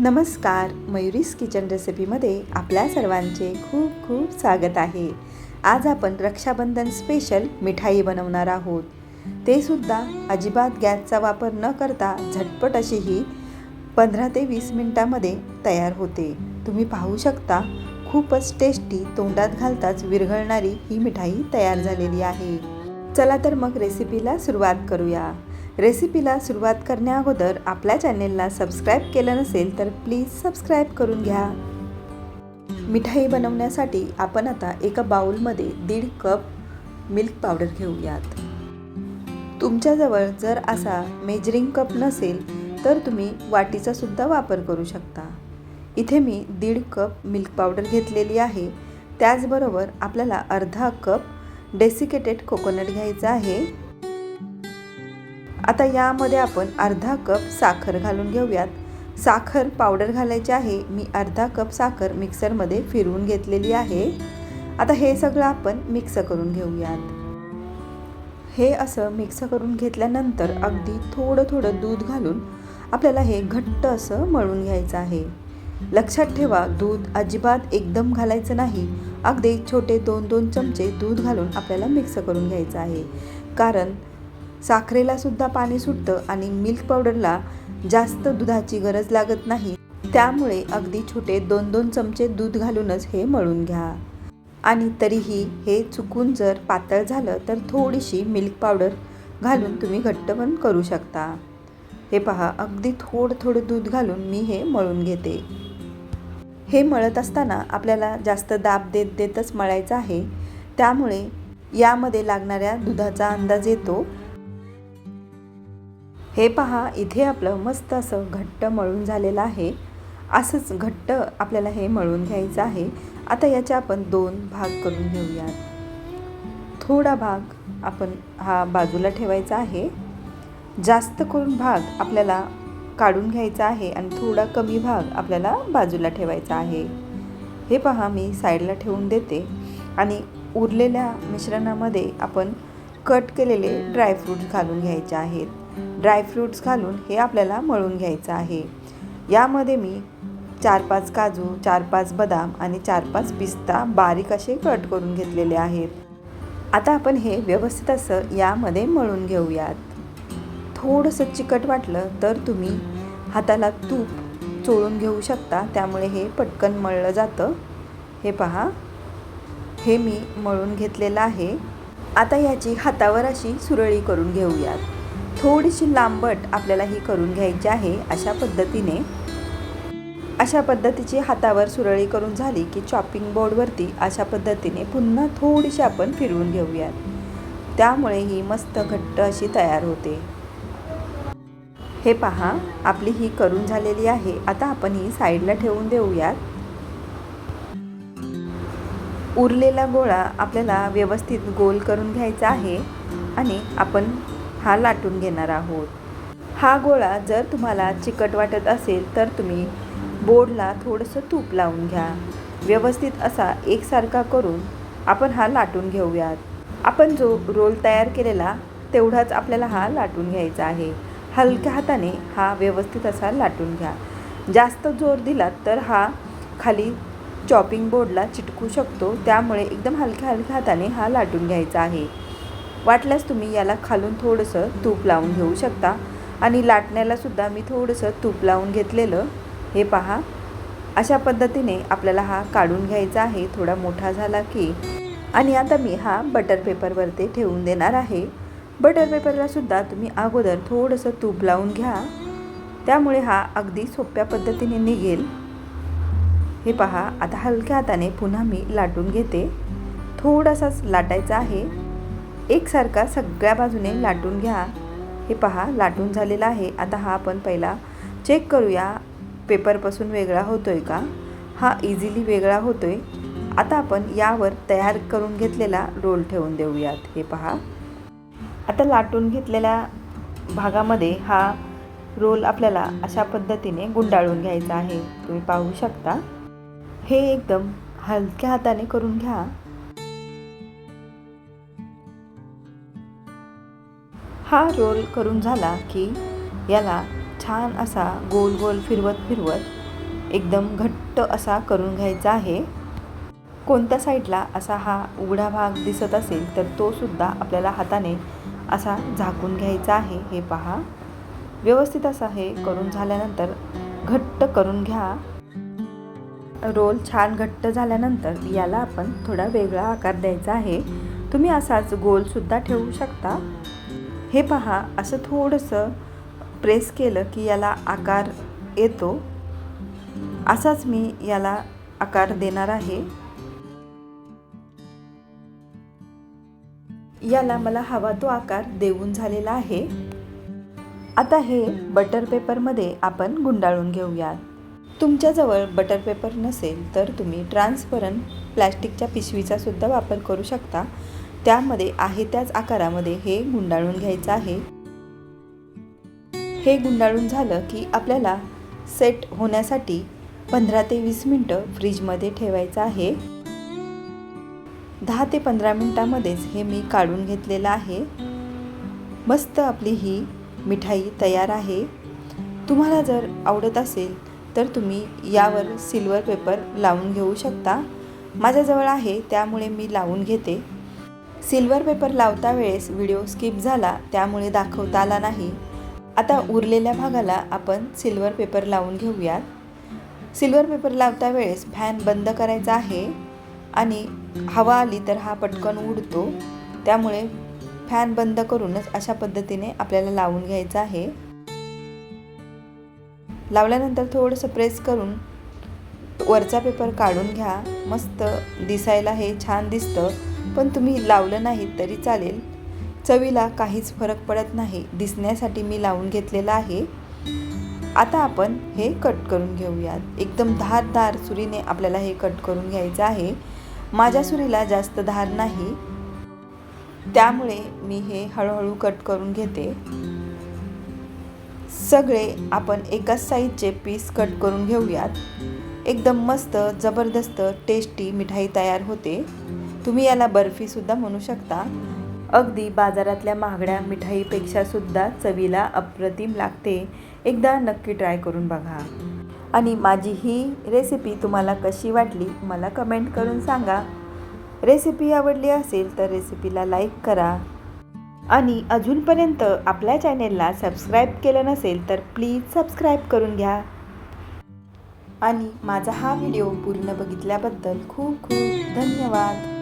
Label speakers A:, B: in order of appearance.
A: नमस्कार मयुरीस किचन रेसिपीमध्ये आपल्या सर्वांचे खूप खूप स्वागत आहे. आज आपण रक्षाबंधन स्पेशल मिठाई बनवणार आहोत. ते सुद्धा अजिबात गॅसचा वापर न करता झटपट अशी ही पंधरा ते वीस मिनटामध्ये तयार होते. तुम्ही पाहू शकता खूपच टेस्टी तोंडात घालताच विरघळणारी ही मिठाई तयार झालेली आहे. चला तर मग रेसिपीला सुरुवात करूया. रेसिपीला सुरुवात करण्याअगोदर आपल्या चॅनेलला सबस्क्राईब केलं नसेल तर प्लीज सबस्क्राईब करून घ्या. मिठाई बनवण्यासाठी आपण आता एका बाउलमध्ये दीड कप मिल्क पावडर घेऊयात. तुमच्याजवळ जर असा मेजरिंग कप नसेल तर तुम्ही वाटीचा सुद्धा वापर करू शकता. इथे मी दीड कप मिल्क पावडर घेतलेली आहे. त्याचबरोबर आपल्याला अर्धा कप डेसिकेटेड कोकोनट घ्यायचा आहे. आता यामध्ये आपण अर्धा कप साखर घालून घेऊयात. साखर पावडर घालायची आहे. मी अर्धा कप साखर मिक्सरमध्ये फिरवून घेतलेली आहे. आता हे सगळं आपण मिक्स करून घेऊयात. हे असं मिक्स करून घेतल्यानंतर अगदी थोडं थोडं दूध घालून आपल्याला हे घट्ट असं मळून घ्यायचं आहे. लक्षात ठेवा दूध अजिबात एकदम घालायचं नाही. अगदी छोटे दोन दोन चमचे दूध घालून आपल्याला मिक्स करून घ्यायचं आहे. कारण साखरेला सुद्धा पाणी सुटतं आणि मिल्क पावडरला जास्त दुधाची गरज लागत नाही. त्यामुळे अगदी छोटे दोन दोन चमचे दूध घालूनच हे मळून घ्या. आणि तरीही हे चुकून जर पातळ झालं तर थोडीशी मिल्क पावडर घालून तुम्ही घट्ट पण करू शकता. हे पहा अगदी थोडं थोडं दूध घालून मी हे मळून घेते. हे मळत असताना आपल्याला जास्त दाब देत देतच मळायचं आहे. त्यामुळे यामध्ये लागणाऱ्या दुधाचा अंदाज येतो हे पहा इथे आपलं मस्त असं घट्ट मळून झालेलं आहे. असंच घट्ट आपल्याला हे मळून घ्यायचं आहे. आता याचे आपण दोन भाग करून घेऊयात. थोडा भाग आपण हा बाजूला ठेवायचा आहे. जास्त करून भाग आपल्याला काढून घ्यायचा आहे आणि थोडा कमी भाग आपल्याला बाजूला ठेवायचा आहे. हे पहा मी साईडला ठेवून देते. आणि उरलेल्या मिश्रणामध्ये आपण कट केलेले ड्रायफ्रूट्स घालून घ्यायचे आहेत. ड्रायफ्रूट्स घालून हे आपल्याला मळून घ्यायचं आहे. यामध्ये मी चार पाच काजू चार पाच बदाम आणि चार पाच पिस्ता बारीक असे कट करून घेतलेले आहेत. आता आपण हे व्यवस्थित असं यामध्ये मळून घेऊयात. थोडंसं चिकट वाटलं तर तुम्ही हाताला तूप चोळून घेऊ शकता. त्यामुळे हे पटकन मळलं जातं. हे पहा. हे मी मळून घेतलेलं आहे. आता याची हातावर अशी सुरळी करून घेऊयात. थोडीशी लांबट आपल्याला ही करून घ्यायची आहे अशा पद्धतीने. अशा पद्धतीची हातावर सुरळी करून झाली की चॉपिंग बोर्डवरती अशा पद्धतीने पुन्हा थोडीशी आपण फिरवून घेऊयात. त्यामुळे ही मस्त घट्ट अशी तयार होते. हे पहा आपली ही करून झालेली आहे. आता आपण ही साईडला ठेवून देऊयात. उरलेला गोळा आपल्याला व्यवस्थित गोल करून घ्यायचा आहे आणि आपण हा लाटून घेणार आहोत. हा गोळा जर तुम्हाला चिकट वाटत असेल तर तुम्ही बोर्डला थोडंसं तूप लावून घ्या. व्यवस्थित असा एकसारखा करून आपण हा लाटून घेऊयात. आपण जो रोल तयार केलेला तेवढाच आपल्याला हा लाटून घ्यायचा आहे. हलक्या हाताने हा व्यवस्थित असा लाटून घ्या. जास्त जोर दिलात तर हा खाली चॉपिंग बोर्डला चिटकू शकतो. त्यामुळे एकदम हलक्या हलक्या हाताने हा लाटून घ्यायचा आहे. वाटल्यास तुम्ही याला खालून थोडंसं तूप लावून घेऊ शकता. आणि लाटण्यालासुद्धा मी थोडंसं तूप लावून घेतलेलं. हे पहा. अशा पद्धतीने आपल्याला हा काढून घ्यायचा आहे. थोडा मोठा झाला की. आणि आता मी हा बटर पेपरवरती ठेवून देणार आहे. बटर पेपरलासुद्धा तुम्ही अगोदर थोडंसं तूप लावून घ्या. त्यामुळे हा अगदी सोप्या पद्धतीने निघेल. हे पहा. आता हलक्या हाताने पुन्हा मी लाटून घेते. थोडासाच लाटायचा आहे. एकसारखा सगळ्या बाजूने लाटून घ्या. हे पहा लाटून झालेला आहे. आता हा आपण पहिला चेक करूया. पेपरपासून वेगळा होतो आहे का? हा इझिली वेगळा होतो आहे आता आपण यावर तयार करून घेतलेला रोल ठेवून देऊयात. हे पहा. आता लाटून घेतलेल्या भागामध्ये हा रोल आपल्याला अशा पद्धतीने गुंडाळून घ्यायचा आहे. तुम्ही पाहू शकता. हे एकदम हलक्या हाताने करून घ्या. हा रोल करून झाला की याला छान असा गोल गोल फिरवत फिरवत एकदम घट्ट असा करून घ्यायचा आहे. कोणत्या साईडला असा हा उघडा भाग दिसत असेल तर तो सुद्धा आपल्याला हाताने असा झाकून घ्यायचा आहे. हे पहा. व्यवस्थित असा हे करून झाल्यानंतर घट्ट करून घ्या. रोल छान घट्ट झाल्यानंतर याला आपण थोडा वेगळा आकार द्यायचा आहे. तुम्ही असाच गोलसुद्धा ठेवू शकता. हे पहा असं थोडंसं प्रेस केलं की याला आकार येतो. असाच मी याला आकार देणार आहे. याला मला हवा तो आकार देऊन झालेला आहे. आता हे बटर पेपरमध्ये आपण गुंडाळून घेऊयात. तुमच्याजवळ बटर पेपर नसेल तर तुम्ही ट्रान्सपरंट प्लॅस्टिकच्या पिशवीचा सुद्धा वापर करू शकता. त्यामध्ये आहे त्याच आकारामध्ये हे गुंडाळून घ्यायचं आहे. हे गुंडाळून झालं की आपल्याला सेट होण्यासाठी पंधरा ते वीस मिनटं फ्रीजमध्ये ठेवायचं आहे. दहा ते पंधरा मिनटामध्येच हे मी काढून घेतलेलं आहे. मस्त आपली ही मिठाई तयार आहे. तुम्हाला जर आवडत असेल तर तुम्ही यावर सिल्वर पेपर लावून घेऊ शकता. माझ्याजवळ आहे त्यामुळे मी लावून घेते. सिल्वर पेपर लावता वेळेस व्हिडिओ स्किप झाला त्यामुळे दाखवता आला नाही. आता उरलेल्या भागाला आपण सिल्वर पेपर लावून घेऊयात. सिल्वर पेपर लावता वेळेस फॅन बंद करायचा आहे आणि हवा आली तर हा पटकन उडतो. त्यामुळे फॅन बंद करूनच अशा पद्धतीने आपल्याला लावून घ्यायचं आहे. लावल्यानंतर थोडंसं प्रेस करून वरचा पेपर काढून घ्या. मस्त दिसायला हे छान दिसतं. पण तुम्ही लावलं नाही तरी चालेल. चवीला काहीच फरक पडत नाही. दिसण्यासाठी मी लावून घेतलेलं आहे. आता आपण हे कट करून घेऊयात. एकदम धारदार सुरीने आपल्याला हे कट करून घ्यायचं आहे. माझ्या सुरीला जास्त धार नाही. त्यामुळे मी हे हळूहळू कट करून घेते. सगळे आपण एकाच साईजचे पीस कट करून घेऊयात. एकदम मस्त जबरदस्त टेस्टी मिठाई तयार होते. तुम्ही याला बर्फीसुद्धा म्हणू शकता. अगदी बाजारातल्या महागड्या मिठाईपेक्षा सुद्धा चवीला अप्रतिम लागते. एकदा नक्की ट्राय करून बघा. आणि माझी ही रेसिपी तुम्हाला कशी वाटली मला कमेंट करून सांगा. रेसिपी आवडली असेल तर रेसिपीला लाईक करा. आणि अजूनपर्यंत आपल्या चॅनेलला सबस्क्राईब केलं नसेल तर प्लीज सबस्क्राईब करून घ्या. आणि माझा हा व्हिडिओ पूर्ण बघितल्याबद्दल खूप खूप धन्यवाद.